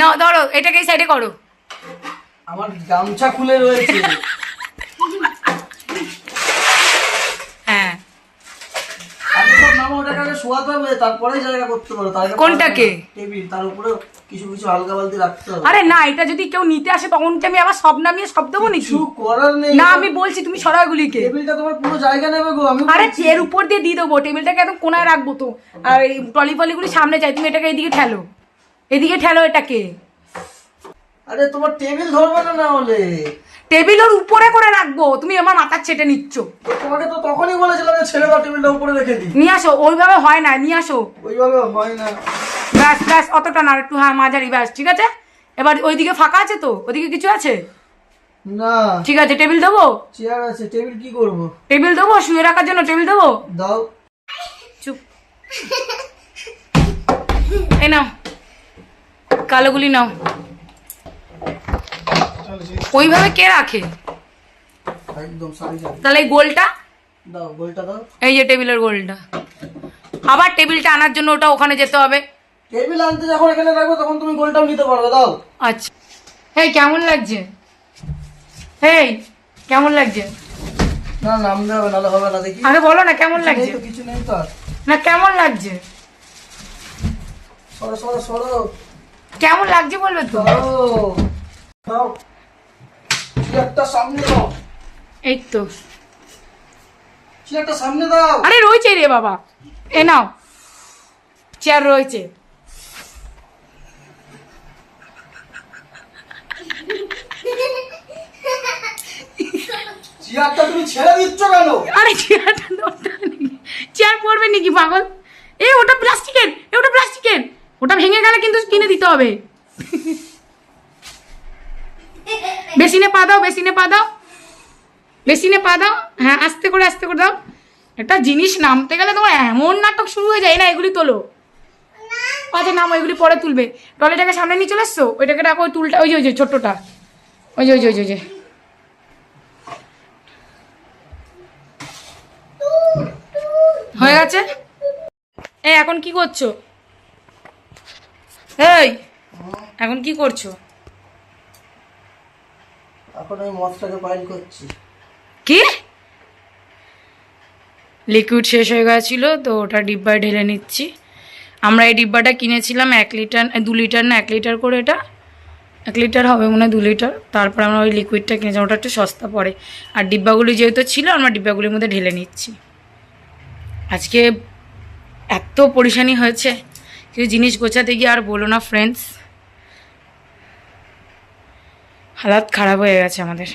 না ধরো এটাকে এই সাইডে করো। আমার গামছা খুলে রয়েছে। হ্যাঁ। কোনটাকে? কিছু কিছু হালকা বালতি রাখতে হবে। আরে না এটা যদি কেউ নিতে আসে তখন কি আমি আবার সব নামিয়ে সব দেবো নাকি? করার নেই। না আমি বলছি তুমি সরাগুলিকে টেবিলটা তোমার পুরো জায়গা নেবে গো আমি আরে এর উপর দিয়ে দিয়ে দেবো টেবিলটাকে একদম কোনায় রাখব তো। আর এই টলি ফলিগুলি সামনে চাই তুমি এটাকে এদিকে ঠেলো। এদিকে ঠেলো এটাকে। আরে তোমার টেবিল ধরবে না না হলে? টেবিলের উপরে করে রাখব তুমি আমার মাথার ছেটে নিচ্ছ। তোমাকে তো তখনই বলেছিলাম যে দাও টেবিলটা উপরে রেখে দিই। নিয়ে আসো ওইভাবে হয় না নিয়ে আসো। ওইভাবে হয় না। ব্যাস ব্যাস অতটা না একটু হ্যাঁ মাঝারি ব্যাস ঠিক আছে? এবার ওইদিকে ফাঁকা আছে তো? ওইদিকে কিছু আছে? না। ঠিক আছে টেবিল দেবো? চেয়ার আছে টেবিল কি করব? টেবিল দেবো? শুয়ে রাখার জন্য টেবিল দেবো? দাও। চুপ। এই নাও। কালোগুলি নাও। ওইভাবে কে রাখে? একদম তাহলে এই গোলটা? দাও গোলটা দাও। এই যে টেবিলের গোলটা। আবার টেবিলটা আনার জন্য ওটা ওখানে যেতে হবে। টেবিল আনতে যখন এখানে রাখব তখন তুমি গোলটাও নিতে পারবে দাও। আচ্ছা। এই কেমন লাগছে? এই কেমন লাগছে? না নামতে হবে নাহলে হবে না দেখি। আরে বলো না কেমন লাগছে? কিছু নেই তো না কেমন লাগছে? সরো সরো সরো। কেমন লাগছে বলবে তো? এই তো। সামনে দাও। আরে রয়েছে রে বাবা। এ নাও। চেয়ার রয়েছে। চেয়ারটা তুমি ছেড়ে দিচ্ছ কেন? আরে চেয়ারটা চেয়ার পড়বে নাকি পাগল? এ ওটা প্লাস্টিকের ওটা ভেঙে গেলে কিন্তু কিনে দিতে হবে। বেসিনে পা দাও বেসিনে পা দাও। বেসিনে পা দাও। হ্যাঁ আস্তে করে আস্তে করে দাও। একটা জিনিস নামতে গেলে তোমার এমন নাটক শুরু হয়ে যায় না এগুলি তোলো। আচ্ছা নাম এগুলি পরে তুলবে। টলিটাকে সামনে নিয়ে চলে এসছো? ওইটাকে রাখো ওই টুলটা ওই যে ওই যে ছোট্টটা। ওই যে ওই যে ওই যে, ওই যে। হয়ে গেছে? এই এখন কি করছ? এই এখন কি করছ? এখন আমি পাইল করছি। কি? লিকুইড শেষ হয়ে গেছিল তো ওটা ডিব্বায় ঢেলে নিচ্ছি। আমরা এই ডিব্বাটা কিনেছিলাম এক লিটার দু লিটার না এক লিটার করে এটা? এক লিটার হবে মনে হয় দু লিটার। তারপর আমরা ওই লিকুইডটা কিনেছিলাম ওটা একটু সস্তা পড়ে। আর ডিব্বাগুলি যেহেতু ছিল আমরা ডিব্বাগুলির মধ্যে ঢেলে নিচ্ছি। আজকে এত পরিশানি হয়েছে। কিছু জিনিস গোছাতে গিয়ে আর বলো না ফ্রেন্ডস হালাত খারাপ হয়ে গেছে আমাদের।